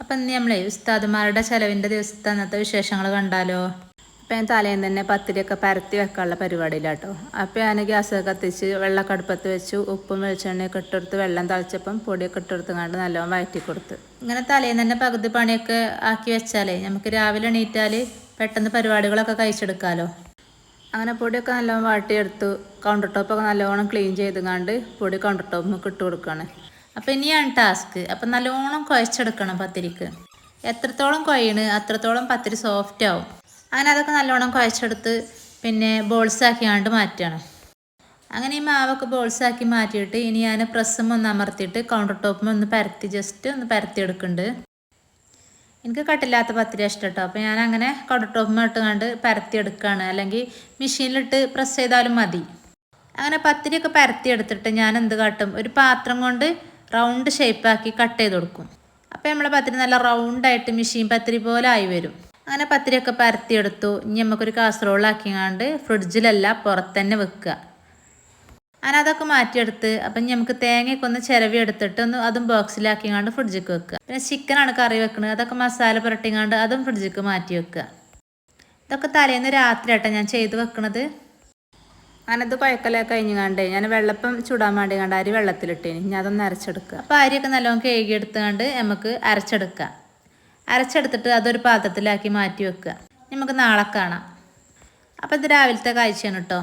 അപ്പം ഇന്ന് നമ്മളെ ഉസ്താദുമാരുടെ ചെലവിന്റെ ദിവസത്തെ അന്നത്തെ വിശേഷങ്ങൾ കണ്ടാലോ? അപ്പം ഞാൻ തലേന്ന് തന്നെ പത്തിരിയൊക്കെ പരത്തി വെക്കാനുള്ള പരിപാടിയിലാട്ടോ. അപ്പോൾ ഞാൻ ഗ്യാസ് കത്തിച്ച് വെള്ളമൊക്കെ അടുപ്പത്ത് വെച്ചു. ഉപ്പും വെളിച്ചെണ്ണയൊക്കെ ഇട്ടെടുത്ത് വെള്ളം തളിച്ചപ്പം പൊടിയൊക്കെ ഇട്ടെടുത്ത് കണ്ട് നല്ലോണം വഴറ്റി കൊടുത്ത് ഇങ്ങനെ തലേന്ന് തന്നെ പകുതി പണിയൊക്കെ ആക്കി വെച്ചാലേ നമുക്ക് രാവിലെ എണീറ്റാൽ പെട്ടെന്ന് പരിപാടികളൊക്കെ കഴിച്ചെടുക്കാമല്ലോ അങ്ങനെ പൊടിയൊക്കെ നല്ലോണം വാട്ടിയെടുത്തു. കൗണ്ടർ ടോപ്പൊക്കെ നല്ലോണം ക്ലീൻ ചെയ്ത് കണ്ട് പൊടി കൗണ്ടർ ടോപ്പിൽ ഇട്ട് കൊടുക്കുകയാണ് അപ്പോൾ ഇനിയാണ് ടാസ്ക് അപ്പം നല്ലോണം കുഴച്ചെടുക്കണം പത്തിരിക്ക്. എത്രത്തോളം കുഴയണ് അത്രത്തോളം പത്തിരി സോഫ്റ്റ് ആവും. അങ്ങനെ അതൊക്കെ നല്ലോണം കുഴച്ചെടുത്ത് പിന്നെ ബോൾസ് ആക്കിയാണ്ട് മാറ്റണം. അങ്ങനെ ഈ മാവൊക്കെ ബോൾസ് ആക്കി മാറ്റിയിട്ട് ഇനി ഞാൻ പ്രസ്സും ഒന്ന് അമർത്തിയിട്ട് കൗണ്ടർ ടോപ്പും ഒന്ന് പരത്തി ജസ്റ്റ് ഒന്ന് പരത്തി എടുക്കുന്നുണ്ട്. എനിക്ക് കട്ടില്ലാത്ത പത്തിരി ഇഷ്ടം കേട്ടോ അപ്പോൾ ഞാൻ അങ്ങനെ കൗണ്ടർ ടോപ്പും ഇട്ടുകൊണ്ട് പരത്തി എടുക്കുകയാണ് അല്ലെങ്കിൽ മെഷീനിലിട്ട് പ്രസ് ചെയ്താലും മതി. അങ്ങനെ പത്തിരിയൊക്കെ പരത്തി എടുത്തിട്ട് ഞാൻ എന്ത് കാട്ടും? ഒരു പാത്രം കൊണ്ട് റൗണ്ട് ഷേപ്പാക്കി കട്ട് ചെയ്ത് കൊടുക്കും. അപ്പോൾ നമ്മളെ പത്തിരി നല്ല റൗണ്ടായിട്ട് മെഷീൻ പത്തിരി പോലെ ആയി വരും. അങ്ങനെ പത്തിരിയൊക്കെ പരത്തിയെടുത്തു. ഇനി നമുക്കൊരു കാസറോളാക്കിങ്ങാണ്ട് ഫ്രിഡ്ജിലല്ല പുറത്തന്നെ വെക്കുക. അങ്ങനെ അതൊക്കെ മാറ്റിയെടുത്ത് അപ്പം ഇനി നമുക്ക് തേങ്ങയൊക്കെ ഒന്ന് ചിരവി എടുത്തിട്ട് ഒന്ന് അതും ബോക്സിലാക്കിങ്ങാണ്ട് ഫ്രിഡ്ജിക്ക് വെക്കുക. പിന്നെ ചിക്കനാണ് കറി വെക്കുന്നത് അതൊക്കെ മസാല പുരട്ടി പുരട്ടിങ്ങാണ്ട് അതും ഫ്രിഡ്ജിക്ക് മാറ്റി വെക്കുക. ഇതൊക്കെ തലേന്ന് രാത്രി ആട്ടോ ഞാൻ ചെയ്ത് വെക്കണത്. അങ്ങനത് കുഴക്കലൊക്കെ കണ്ടേ ഞാൻ വെള്ളപ്പം ചൂടാൻ വേണ്ടി കണ്ട് അരി വെള്ളത്തിലിട്ടേനി. ഇനി അതൊന്ന് അരച്ചെടുക്കുക. അപ്പോൾ അരിയൊക്കെ നല്ലോണം കേകി എടുത്തുകൊണ്ട് നമുക്ക് അരച്ചെടുക്കാം. അരച്ചെടുത്തിട്ട് അതൊരു പാത്രത്തിലാക്കി മാറ്റി വെക്കുക. നമുക്ക് നാളെ കാണാം. അപ്പോൾ ഇത് രാവിലത്തെ കാഴ്ചയാണ് കേട്ടോ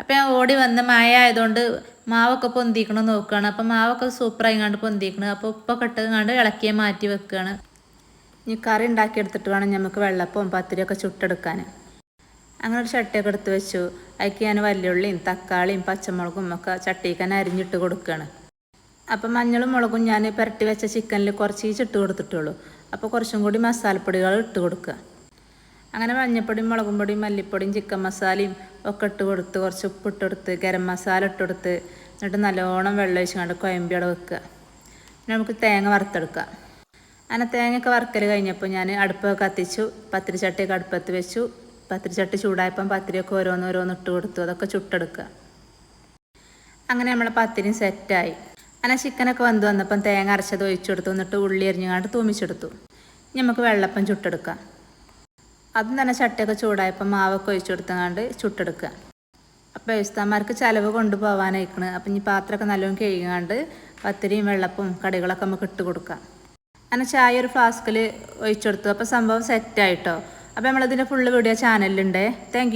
അപ്പോൾ ഞാൻ ഓടി വന്ന് മഴ ആയതുകൊണ്ട് മാവൊക്കെ പൊന്തിക്കണം നോക്കുകയാണ്. അപ്പോൾ മാവൊക്കെ സൂപ്പറായി കണ്ട് പൊന്തിക്കണം. അപ്പോൾ ഉപ്പൊക്കെ ഇട്ട് ഇളക്കിയെ മാറ്റി വെക്കുകയാണ്. ഇനി കറി ഉണ്ടാക്കിയെടുത്തിട്ട് വേണം നമുക്ക് വെള്ളപ്പം പത്തിരിയൊക്കെ ചുട്ടെടുക്കാൻ. അങ്ങനെ ഒരു ചട്ടിയൊക്കെ എടുത്ത് വെച്ചു. അതിക്ക് ഞാൻ വല്യുള്ളിയും തക്കാളിയും പച്ചമുളകും ഒക്കെ ചട്ടിക്കാൻ അരിഞ്ഞിട്ട് കൊടുക്കുകയാണ് അപ്പം മഞ്ഞളും മുളകും ഞാൻ പുരട്ടി വെച്ച ചിക്കനിൽ കുറച്ച് ചിട്ട് കൊടുത്തിട്ടുള്ളൂ. അപ്പോൾ കുറച്ചും കൂടി മസാലപ്പൊടികൾ ഇട്ട് കൊടുക്കുക. അങ്ങനെ മഞ്ഞപ്പൊടിയും മുളകും പൊടിയും മല്ലിപ്പൊടിയും ചിക്കൻ മസാലയും ഒക്കെ ഇട്ട് കൊടുത്ത് കുറച്ച് ഉപ്പിട്ട് കൊടുത്ത് ഗരം മസാല ഇട്ട് കൊടുത്ത് എന്നിട്ട് നല്ലോണം വെള്ളം ഒഴിച്ച് കണ്ട് കുഴമ്പിയോടെ വെക്കുക. പിന്നെ നമുക്ക് തേങ്ങ വറുത്തെടുക്കുക അങ്ങനെ തേങ്ങയൊക്കെ വറുക്കൽ കഴിഞ്ഞപ്പോൾ ഞാൻ അടുപ്പ് കത്തിച്ചു പത്തിരി ചട്ടിയൊക്കെ അടുപ്പത്ത് വെച്ചു. പത്തിരി ചട്ടി ചൂടായപ്പം പത്തിരിയൊക്കെ ഓരോന്ന് ഓരോന്ന് ഇട്ട് കൊടുത്തു. അതൊക്കെ ചുട്ടെടുക്കുക. അങ്ങനെ നമ്മളെ പത്തിരി സെറ്റായി. അങ്ങനെ ചിക്കനൊക്കെ വന്ന് വന്നപ്പം തേങ്ങ അരച്ചത് ഒഴിച്ചു കൊടുത്തു. എന്നിട്ട് ഉള്ളി എരിഞ്ഞുകൊണ്ട് തൂമിച്ചെടുത്തു. നമുക്ക് വെള്ളപ്പം ചുട്ടെടുക്കാം. അതും തന്നെ ചട്ടിയൊക്കെ ചൂടായപ്പം മാവൊക്കെ ഒഴിച്ചു കൊടുത്തങ്ങാണ്ട് ചുട്ടെടുക്കുക. അപ്പോൾ ഉസ്താന്മാർക്ക് ചിലവ് കൊണ്ടുപോകാനായിക്കണ് അപ്പം ഇനി പാത്രമൊക്കെ നല്ലോണം കഴുകാണ്ട് പത്തിരിയും വെള്ളപ്പും കടികളൊക്കെ നമുക്ക് ഇട്ട് കൊടുക്കാം. അങ്ങനെ ചായ ഒരു ഫ്ലാസ്കിൽ ഒഴിച്ചു കൊടുത്തു. അപ്പോൾ സംഭവം സെറ്റായിട്ടോ അപ്പോൾ നമ്മളതിന്റെ ഫുള്ള് വീഡിയോ ചാനലിലുണ്ട് താങ്ക്